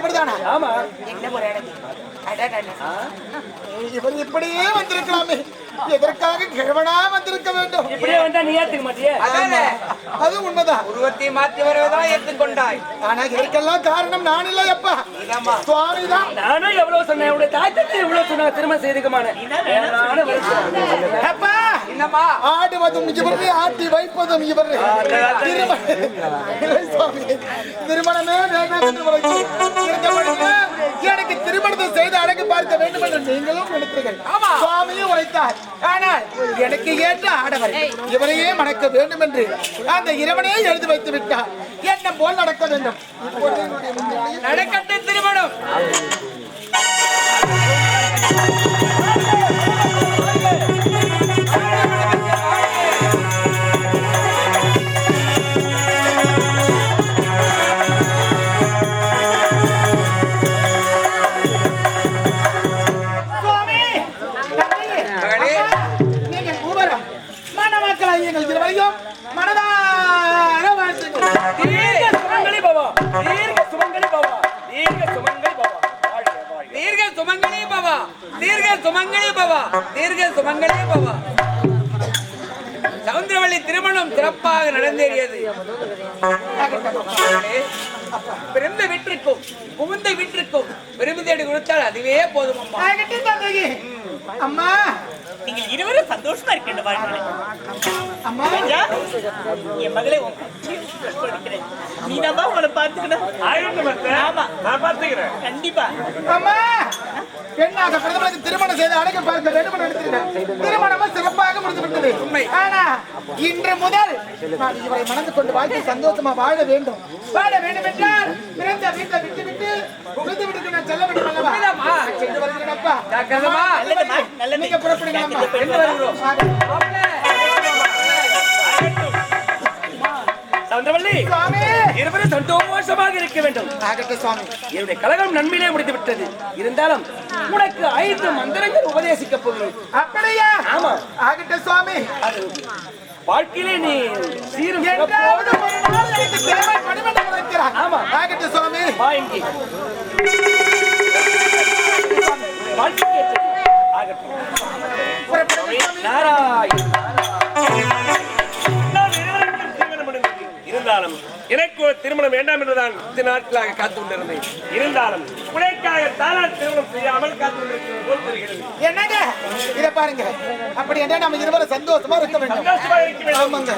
இவர்தானா ஆமா என்ன ஒரு அடடட. இவர் இப்படியே வந்திருக்கலாமே எதற்காக கிழவனா வந்திருக்க வேண்டும் இப்படியே வந்தா நீ ஏத்துக்க மாட்டியே அது உண்மைதான் உருவத்தை மாற்றி வருவதா ஏற்றுக்கொண்டாய் ஆனா இதற்கெல்லாம் காரணம் நான் இல்லை அப்பா இதம்மா சுவாமிதான் நானும் எவ்வளவு சொன்னேன் உடைய தாய் தந்தை எவ்வளவு சொன்னாங்க திருமணம் செய்துக்கமான அப்பா என்னம்மா? ஆடுவதும் இவர் ஆட்டி வைப்பதும் இவர். திருமணமே. எனக்கு திருமணத்தை செய்து அழகு பார்க்க வேண்டும் என்று நீங்களும் நினைத்தீர்கள். சுவாமியும் உரைத்தார். ஆனால் எனக்கு ஏற்ற ஆடவர். இவரையே மணக்க வேண்டும் என்று அந்த இறைவனே எழுதி வைத்து விட்டார். என்ன போல் நடக்க வேண்டும்? நடக்கட்டும் திருமணம். திருமணம் சிறப்பாக நடந்தேறியது. பிறந்த வீட்டிற்கும் புகுந்த வீட்டிற்கும் பெருமை தேடி கொடுத்தால் அதுவே போதும் அம்மா. நீங்கள் இருவரும் சந்தோஷமா இருக்கின்ற வாழ்க்கை அம்மா. என் மகளே உன் கட்சியில் கொடுக்கிறேன் நீ தான் உங்களை பார்த்துக்கணும். ஆமா. நான் பாத்துக்கிறேன் கண்டிப்பா. அம்மா. பெண்ணாக பிரதமருக்கு திருமணம் செய்து அழகு பார்க்க வேண்டும் என்று நினைத்திருந்தேன். திருமணமும் சிறப்பாக முடிந்து விட்டது உண்மை. ஆனா இன்று முதல் நான் இவரை மணந்து கொண்டு வாழ்க்கை சந்தோஷமா வாழ வேண்டும் வாழ வேண்டும் என்றால் பிறந்த வீட்டை விட்டு விட்டு புகுந்து விட்டு நான் செல்ல வேண்டும் அல்லவா. சென்று வருகிறேன் அப்பா. நீங்க புறப்படுங்க சுவாமி. இருவரும் சந்தோஷமாக இருக்க வேண்டும். சுவாமி. என்னுடைய கழகம் நன்மையிலே முடித்து விட்டது இருந்தாலும் உனக்கு ஐந்து மந்திரங்கள் உபதேசிக்க போகிறேன். அப்படியா? ஆமா. ஆகட்டும் சுவாமி. அது வாழ்க்கையிலே நீ சீரும் ஆமா. ஆகட்டும் சுவாமி. வா இங்கே. வாழ்க்கைக்கு ஏற்றது. ஆகட்டும். நாராயண். இருந்தாலும் எனக்கு ஒரு திருமணம் வேண்டாம் என்றுதான் இத்தனை நாட்களாக காத்து கொண்டிருந்தேன் இருந்தாலும் உனக்காக தானால் திருமணம் செய்யாமல் காத்து கொண்டிருக்கிறது போல் தெரிகிறது. என்னங்க? இத பாருங்க. அப்படி என்ன நம்ம இருவரும் சந்தோஷமா இருக்க வேண்டும். சந்தோஷமாக இருக்க வேண்டும். ஆமாங்க.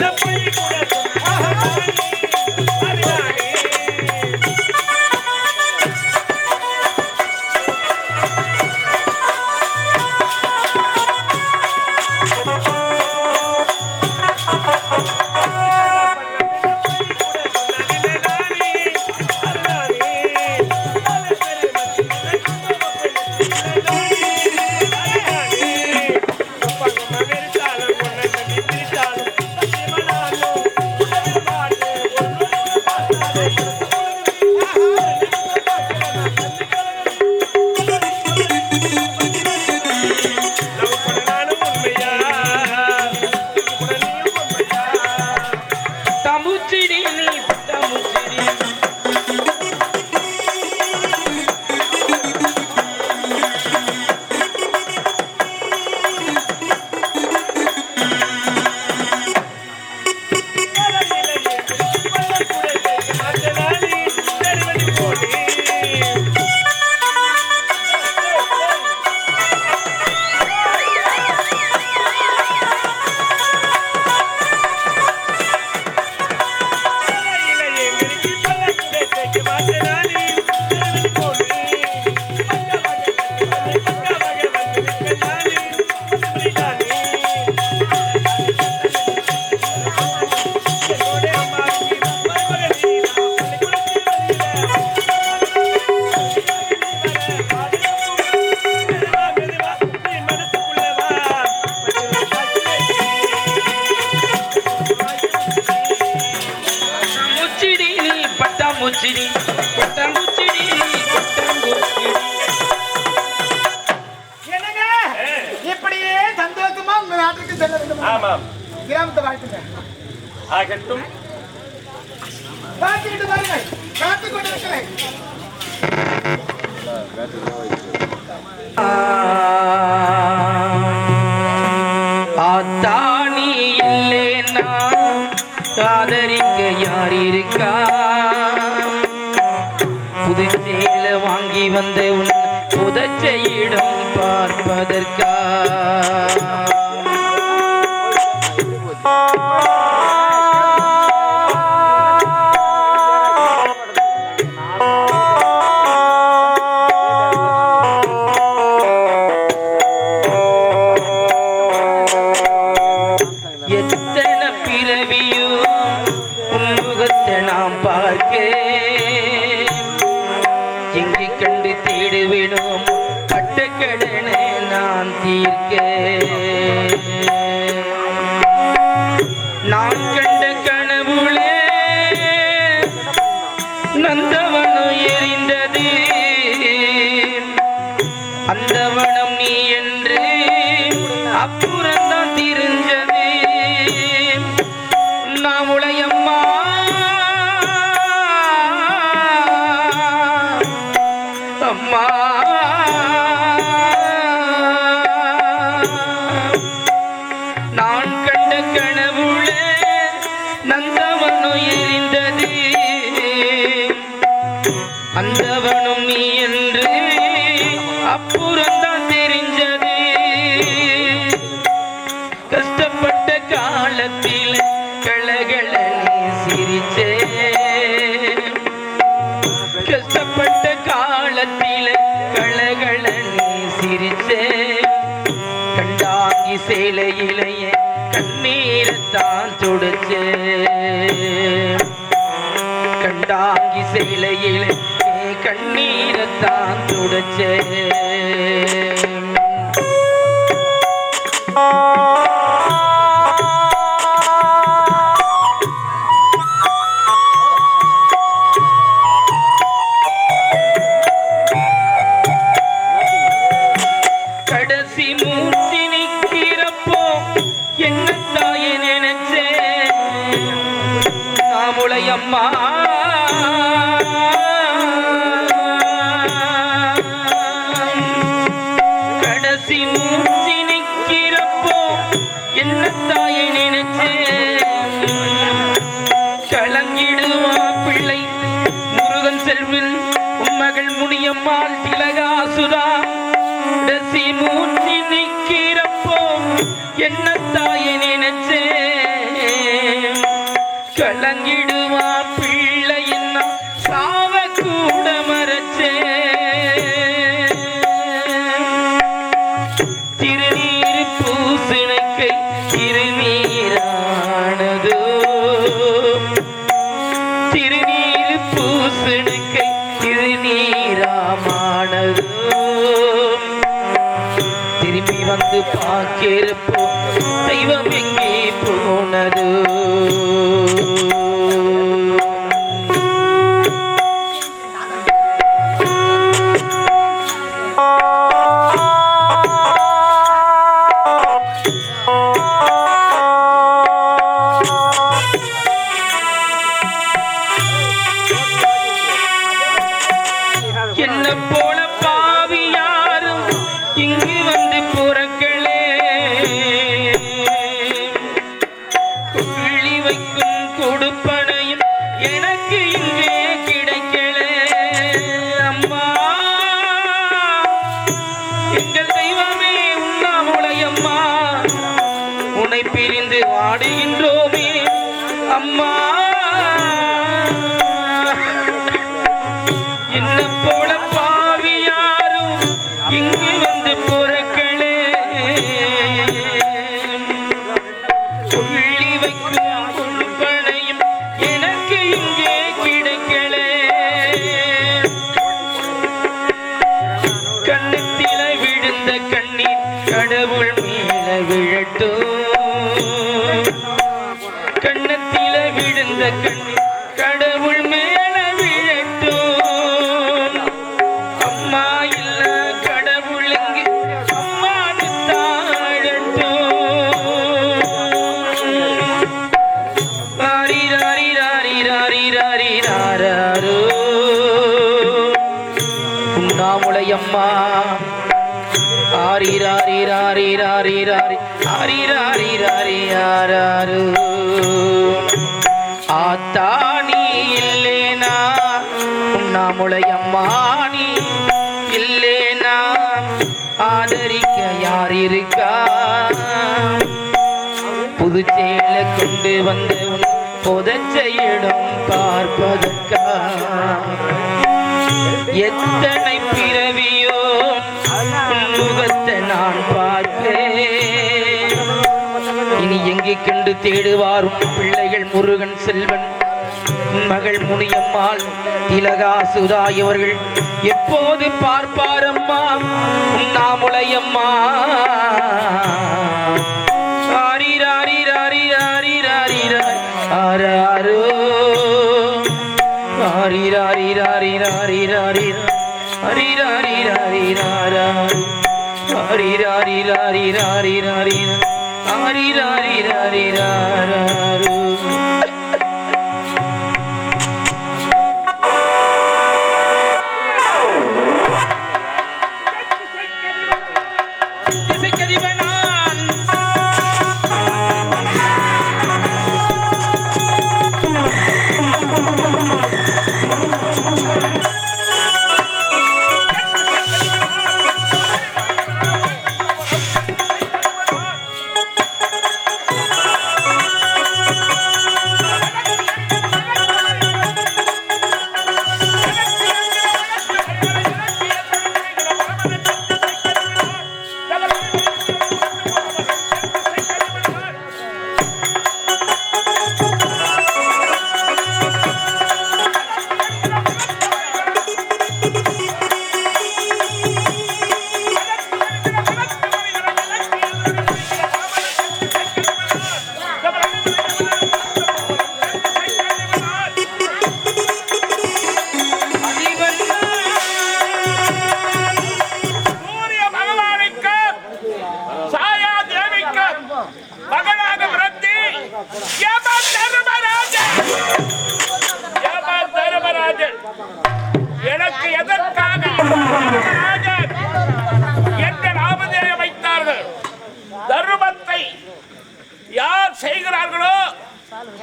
பை ஆகட்டும் பார்த்துக்கிட்டு பாருங்கள் காத்துக் கொண்டிருக்கிறேன் ஆத்தாணி இல்லேன்னா ஆதரிக்க யார் இருக்கா புது சேல வாங்கி வந்த உன் புதச்சையிடம் பார்ப்பதற்கா Oh, oh, oh. கண்ட கனவுளே எரி ஒன்று எரிந்தது அந்தவனும் நீ என்று அப்புறம்தான் தெரிஞ்சது. கஷ்டப்பட்ட காலத்தில் கலகள நீ சிரிச்சே கஷ்டப்பட்ட காலத்தில் கலகள நீ சிரிச்சே கண்டாங்கி சேலையிலேயே கண்ணீரத்தான் துடைச்சே கண்டாங்கி சேலையிலே கண்ணீரத்தான் துடைச்சே கடைசி மூச்சு நிக்கிறப்போ என்ன தாயை நினைச்சே கலங்கிடுவா பிள்ளை. முருகன் செல்வில் உம்மகள் முனியம்மாள் திலகாசுரா கடைசி மூச்சு என்ன தாயை பாக்கிருப்போம் தெய்வமே பிரிந்து உண்ணாமுலையம்மா ஆரிராரிராரிராரிராரி ஆத்தா நீ இல்லேனா? உண்ணாமுலையம்மா நீ இல்லேனா? ஆதரிக்க யார் இருக்கா? புதுச்சேல கொண்டு வந்து உன் புதச்ச பார்ப்பதற்கா? எத்தனை பிறவியோ முகத்தை நான் பார்த்தேன். இனி எங்கே கண்டு தேடுவாரும் பிள்ளைகள் முருகன் செல்வன்? மகள் முனியம்மாள் திலகா சுதா இவர்கள். எப்போது பார்ப்பாரம்மா உண்ணாமுலையம்மா ஆரிராரிராரிராரிராரிராரிராரோ. ஆரிராரிராரிராரிராரிரா. ஆரிராரிராரிராரா. ஆரிராரிராரிராரிராரிரா. ஆரிராரிராரிராரோ. இசைக்கதிபனான்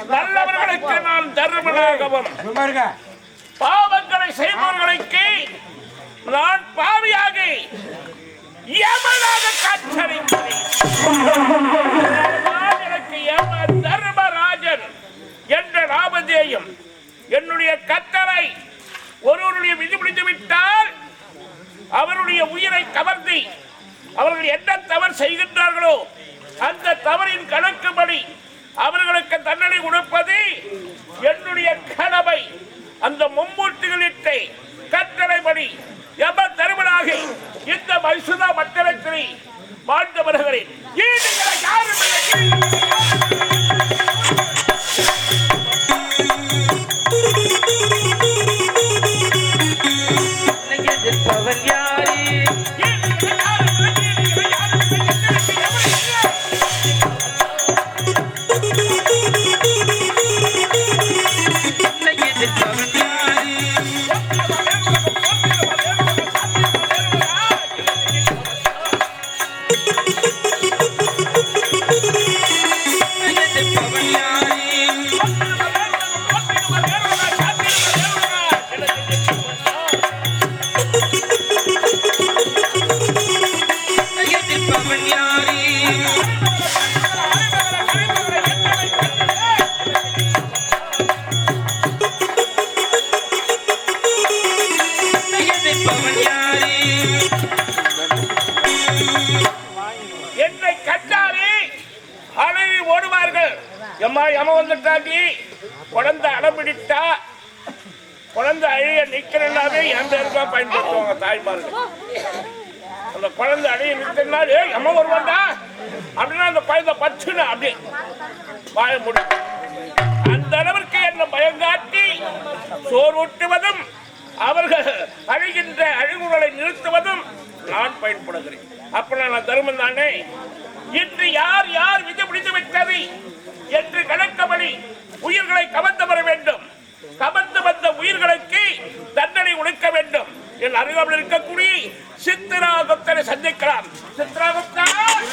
நல்லவர்களுக்கு நான் தர்மனாகவும் பாவங்களை செய்பவர்களுக்கு நான் பாவியாகி யமனாக காட்சளிக்கிறேன் எனக்கு யம தர்மராஜன் என்ற நாமதேயம் என்னுடைய கட்டளை ஒருவருடைய விதிமுடித்து விட்டால் அவருடைய உயிரை கவர்ந்து அவர்கள் என்ன தவறு செய்கின்றார்களோ அந்த தவறின் கணக்குப்படி அவர்களுக்கு தண்டனை கொடுப்பது என்னுடைய கடமை. அந்த மும்மூர்த்திகளிட்டை கட்டளைப்படி எம தருமனாக இந்த மைசுதா மண்டலத்தில் வாழ்ந்து வருகிறேன் யாரும் எம்மா எம வந்துட்டாண்டி. குழந்தை அடம்பிடித்தா குழந்தை அழிய நிக்கிறனாவே என் பேருக்கு பயன்படுத்துவாங்க தாய்மார்கள். அந்த குழந்தை அழிய நிறுத்தினா ஏ நம்ம வருவாண்டா அப்படின்னா அந்த குழந்தை பச்சுன்னு அப்படி வாய முடியும் அந்த அளவிற்கு என்ன பயங்காட்டி சோர் ஊட்டுவதும் அவர்கள் அழிகின்ற அழிவுகளை நிறுத்துவதும் நான் பயன்படுகிறேன். அப்ப நான் தருமம் தானே? இன்று யார் யார் விதி முடிந்து விட்டது என்று கணக்கபடி உயிர்களை கவர்ந்து வர வேண்டும். கவர்ந்து வந்த உயிர்களுக்கு தண்டனை உழைக்க வேண்டும். என் அருகாமல் இருக்கக்கூடிய சித்தராகத்தனை சந்திக்கலாம். சித்தராகத்தான்